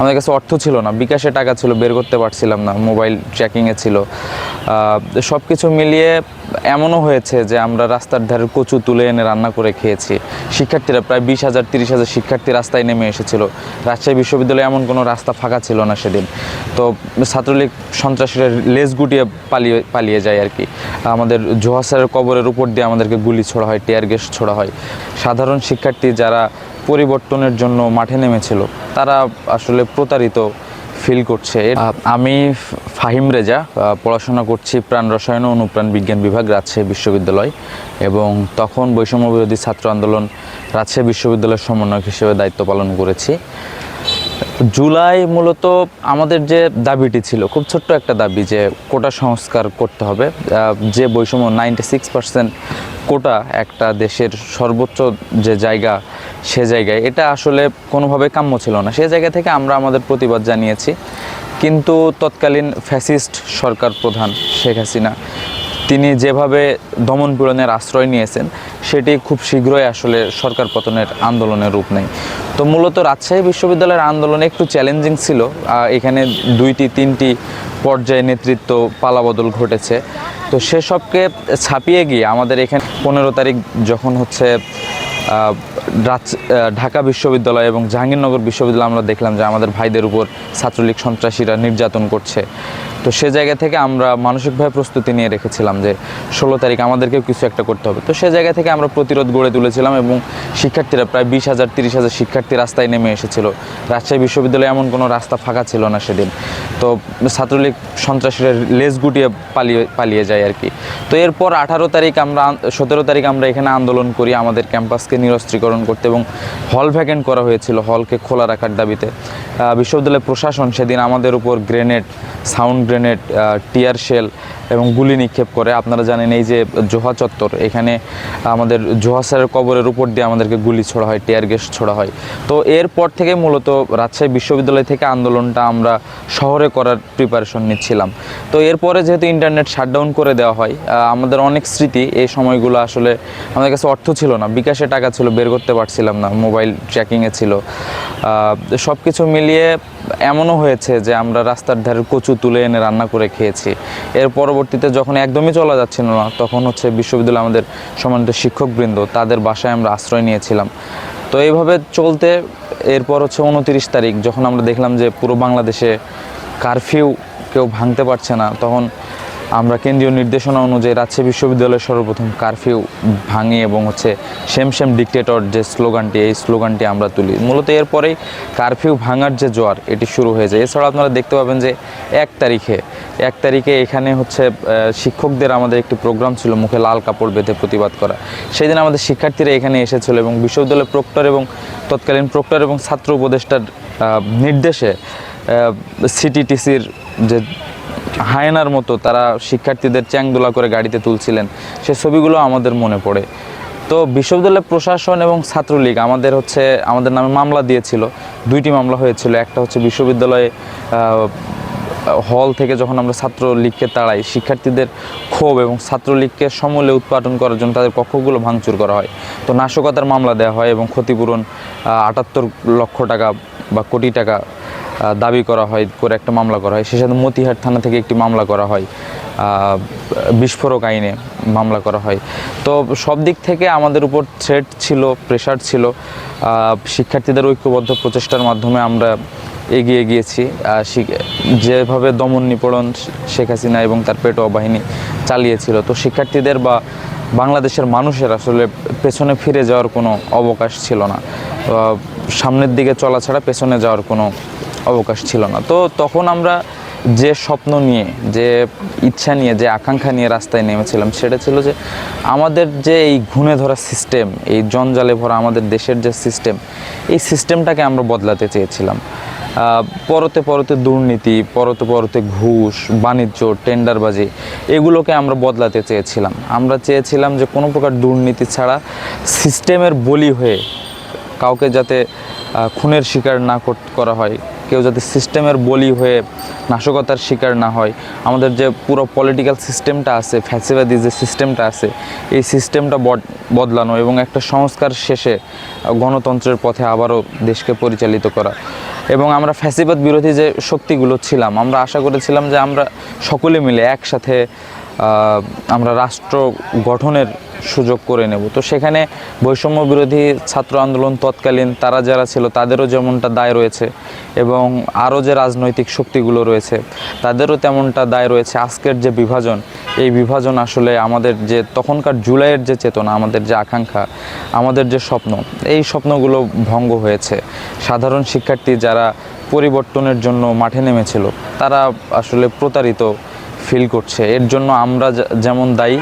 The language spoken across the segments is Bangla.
আমাদের কাছে অর্থ ছিল না, বিকাশে টাকা ছিল, বের করতে পারছিলাম না, মোবাইল ট্র্যাকিংয়ে ছিল। সব কিছু মিলিয়ে এমনও হয়েছে যে আমরা রাস্তার ধারে কচু তুলে এনে রান্না করে খেয়েছি। শিক্ষার্থীরা প্রায় বিশ হাজার, তিরিশ হাজার শিক্ষার্থী রাস্তায় নেমে এসেছিল। রাজশাহী বিশ্ববিদ্যালয়ে এমন কোনো রাস্তা ফাঁকা ছিল না সেদিন। তো ছাত্রলীগ সন্ত্রাসীরা লেজ গুটিয়ে পালিয়ে পালিয়ে যায় আর কি। আমাদের জোহা স্যারের কবরের উপর দিয়ে আমাদেরকে গুলি ছোড়া হয় টিয়ার গ্যাস ছোড়া হয়। সাধারণ শিক্ষার্থী যারা পরিবর্তনের জন্য মাঠে নেমেছিল। তারা আসলে প্রতারিত ফিল করছে। আমি ফাহিম রেজা পড়াশোনা করছি প্রাণ রসায়ন ও অনুপ্রাণ বিজ্ঞান বিভাগ রাজশাহী বিশ্ববিদ্যালয় এবং তখন বৈষম্য বিরোধী ছাত্র আন্দোলন রাজশাহী বিশ্ববিদ্যালয়ের সমন্বয়ক হিসেবে দায়িত্ব পালন করেছি। জুলাই মূলত আমাদের যে দাবিটি ছিল, খুব ছোট্ট একটা দাবি যে কোটা সংস্কার করতে হবে। যে বৈষম্য নাইনটি সিক্স পার্সেন্ট কোটা একটা দেশের সর্বোচ্চ যে জায়গা, সে জায়গায়, এটা আসলে কোনোভাবে কাম্য ছিল না। সে জায়গা থেকে আমরা আমাদের প্রতিবাদ জানিয়েছি। কিন্তু তৎকালীন ফ্যাসিস্ট সরকার প্রধান শেখ হাসিনা তিনি যেভাবে দমন পীড়নের আশ্রয় নিয়েছেন, সেটি খুব শীঘ্রই আসলে সরকার পতনের আন্দোলনের রূপ নেয়। তো মূলত রাজশাহী বিশ্ববিদ্যালয়ের আন্দোলন একটু চ্যালেঞ্জিং ছিল। এখানে দুইটি, তিনটি পর্যায়ে নেতৃত্ব পালাবদল ঘটেছে। তো সেসবকে ছাপিয়ে গিয়ে আমাদের এখানে পনেরো তারিখ যখন হচ্ছে ঢাকা বিশ্ববিদ্যালয় এবং জাহাঙ্গীরনগর বিশ্ববিদ্যালয়, আমরা দেখলাম যে আমাদের ভাইদের উপর ছাত্রলীগ সন্ত্রাসীরা নির্যাতন করছে। তো সে জায়গা থেকে আমরা মানসিকভাবে প্রস্তুতি নিয়ে রেখেছিলাম যে ষোলো তারিখ আমাদেরকেও কিছু একটা করতে হবে। তো সে জায়গা থেকে আমরা প্রতিরোধ গড়ে তুলেছিলাম এবং শিক্ষার্থীরা প্রায় বিশ হাজার, তিরিশ হাজার শিক্ষার্থী রাস্তায় নেমে এসেছিল। রাজশাহী বিশ্ববিদ্যালয়ে এমন কোনো রাস্তা ফাঁকা ছিল না সেদিন। তো ছাত্রলীগ সন্ত্রাসীরা লেজ গুটিয়ে পালিয়ে পালিয়ে যায় আর কি। তো এরপর আঠারো তারিখ আমরা সতেরো তারিখ আমরা এখানে আন্দোলন করি, আমাদের ক্যাম্পাসকে নিরস্ত্রীকরণ করতে এবং হল ভ্যাকেন্ট করা হয়েছিল, হলকে খোলা রাখার দাবিতে। বিশ্ববিদ্যালয় প্রশাসন সেদিন আমাদের উপর grenade sound grenade tear shell এবং গুলি নিক্ষেপ করে। আপনারা জানেন এই যে জোহা চত্বর, এখানে আমাদের জোহা স্যারের কবরের উপর দিয়ে আমাদেরকে গুলি ছোড়া হয় টিয়ার গ্যাস ছোড়া হয়। তো এরপর থেকে মূলত রাজশাহী বিশ্ববিদ্যালয় থেকে আন্দোলনটা আমরা শহরে করার প্রিপারেশন নিচ্ছিলাম। তো এরপরে যেহেতু ইন্টারনেট শাটডাউন করে দেওয়া হয় আমাদের অনেক স্মৃতি এই সময়গুলো আসলে আমাদের কাছে অর্থ ছিল না। বিকাশে টাকা ছিল, বের করতে পারছিলাম না, মোবাইল ট্র্যাকিংয়ে ছিল। সব কিছু মিলিয়ে এমনও হয়েছে যে আমরা রাস্তার ধারে কচু তুলে এনে রান্না করে খেয়েছি। এর পরবর্তীতে যখন একদমই চলা যাচ্ছিল না, তখন হচ্ছে বিশ্ববিদ্যালয় আমাদের সম্মানিত শিক্ষকবৃন্দ, তাদের বাসায় আমরা আশ্রয় নিয়েছিলাম। তো এইভাবে চলতে এরপর হচ্ছে উনতিরিশ তারিখ, যখন আমরা দেখলাম যে পুরো বাংলাদেশে কারফিউ কেউ ভাঙতে পারছে না, তখন আমরা কেন্দ্রীয় নির্দেশনা অনুযায়ী রাজশাহী বিশ্ববিদ্যালয়ের সর্বপ্রথম কারফিউ ভাঙি এবং হচ্ছে সেম সেম ডিক্টেটর যে স্লোগানটি, এই স্লোগানটি আমরা তুলি। মূলত এরপরেই কারফিউ ভাঙার যে জোয়ার, এটি শুরু হয়ে যায়। এছাড়া আপনারা দেখতে পাবেন যে এক তারিখে এক তারিখে এখানে হচ্ছে শিক্ষকদের আমাদের একটি প্রোগ্রাম ছিল, মুখে লাল কাপড় বেঁধে প্রতিবাদ করা। সেই দিন আমাদের শিক্ষার্থীরা এখানে এসেছিল এবং বিশ্ববিদ্যালয়ের প্রক্টর এবং তৎকালীন প্রক্টর এবং ছাত্র উপদেষ্টার নির্দেশে সিটিটিসির যে হায়নার মতো তারা শিক্ষার্থীদের চ্যাংদোলা করে গাড়িতে তুলছিলেন, সে ছবিগুলো আমাদের মনে পড়ে। তো বিশ্ববিদ্যালয় প্রশাসন এবং ছাত্রলীগ আমাদের হচ্ছে, আমাদের নামে মামলা দিয়েছিল, দুইটি মামলা হয়েছিল। একটা হচ্ছে বিশ্ববিদ্যালয়ে হল থেকে যখন আমরা ছাত্রলীগকে তাড়াই, শিক্ষার্থীদের ক্ষোভ এবং ছাত্রলীগকে সমূলে উৎপাদন করার জন্য তাদের কক্ষগুলো ভাঙচুর করা হয়। তো নাশকতার মামলা দেওয়া হয় এবং ক্ষতিপূরণ আটাত্তর লক্ষ টাকা বা কোটি টাকা দাবি করা হয়, করে একটা মামলা করা হয়। সে সাথে মতিহার থানা থেকে একটি মামলা করা হয়। বিস্ফোরক আইনে মামলা করা হয়। তো সব দিক থেকে আমাদের উপর থ্রেট ছিল প্রেশার ছিল। শিক্ষার্থীদের ঐক্যবদ্ধ প্রচেষ্টার মাধ্যমে আমরা এগিয়ে গিয়েছি। যেভাবে দমন নিপীড়ন শেখ হাসিনা এবং তার পেটোয়া বাহিনী চালিয়েছিল, তো শিক্ষার্থীদের বা বাংলাদেশের মানুষের আসলে পেছনে ফিরে যাওয়ার কোনো অবকাশ ছিল না। সামনের দিকে চলা ছাড়া পেছনে যাওয়ার কোনো অবকাশ ছিল না। তো তখন আমরা যে স্বপ্ন নিয়ে, যে ইচ্ছা নিয়ে, যে আকাঙ্ক্ষা নিয়ে রাস্তায় নেমেছিলাম, সেটা ছিল যে আমাদের যে এই ঘুণে ধরা সিস্টেম এই জঞ্জালে ভরা আমাদের দেশের যে সিস্টেম এই সিস্টেমটাকে আমরা বদলাতে চেয়েছিলাম। পরতে পরতে দুর্নীতি, পরতে পরতে ঘুষ, বাণিজ্য, টেন্ডারবাজি, এগুলোকে আমরা বদলাতে চেয়েছিলাম। আমরা চেয়েছিলাম যে কোনো প্রকার দুর্নীতি ছাড়া সিস্টেমের বলি হয়ে কাউকে যাতে খুনের শিকার না কর- করা হয় কেউ যাতে সিস্টেমের বলি হয়ে নাশকতার শিকার না হয়, আমাদের যে পুরো পলিটিক্যাল সিস্টেমটা আছে, ফ্যাসিবাদী যে সিস্টেমটা আছে, এই সিস্টেমটা বদ- বদলানো এবং একটা সংস্কার শেষে গণতন্ত্রের পথে আবারও দেশকে পরিচালিত করা। এবং আমরা ফ্যাসিবাদ বিরোধী যে শক্তিগুলো ছিলাম, আমরা আশা করেছিলাম যে আমরা সকলে মিলে একসাথে আমরা রাষ্ট্র গঠনের সুযোগ করে নেব। তো সেখানে বৈষম্য বিরোধী ছাত্র আন্দোলন তৎকালীন তারা যারা ছিল, তাদেরও যেমনটা দায় রয়েছে এবং আরও যে রাজনৈতিক শক্তিগুলো রয়েছে, তাদেরও তেমনটা দায় রয়েছে। আজকের যে বিভাজন, এই বিভাজন আসলে আমাদের যে তখনকার জুলাইয়ের যে চেতনা, আমাদের যে আকাঙ্ক্ষা, আমাদের যে স্বপ্ন, এই স্বপ্নগুলো ভঙ্গ হয়েছে। সাধারণ শিক্ষার্থী যারা পরিবর্তনের জন্য মাঠে নেমেছিল, তারা আসলে প্রতারিত ফিল করছে। এর জন্য আমরা যেমন দায়ী,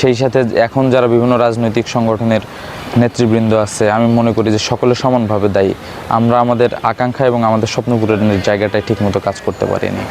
সেই সাথে এখন যারা বিভিন্ন রাজনৈতিক সংগঠনের নেতৃবৃন্দ আছে, আমি মনে করি যে সকলে সমানভাবে দায়ী। আমরা আমাদের আকাঙ্ক্ষা এবং আমাদের স্বপ্ন পূরণের জায়গাটায় ঠিকমতো কাজ করতে পারিনি।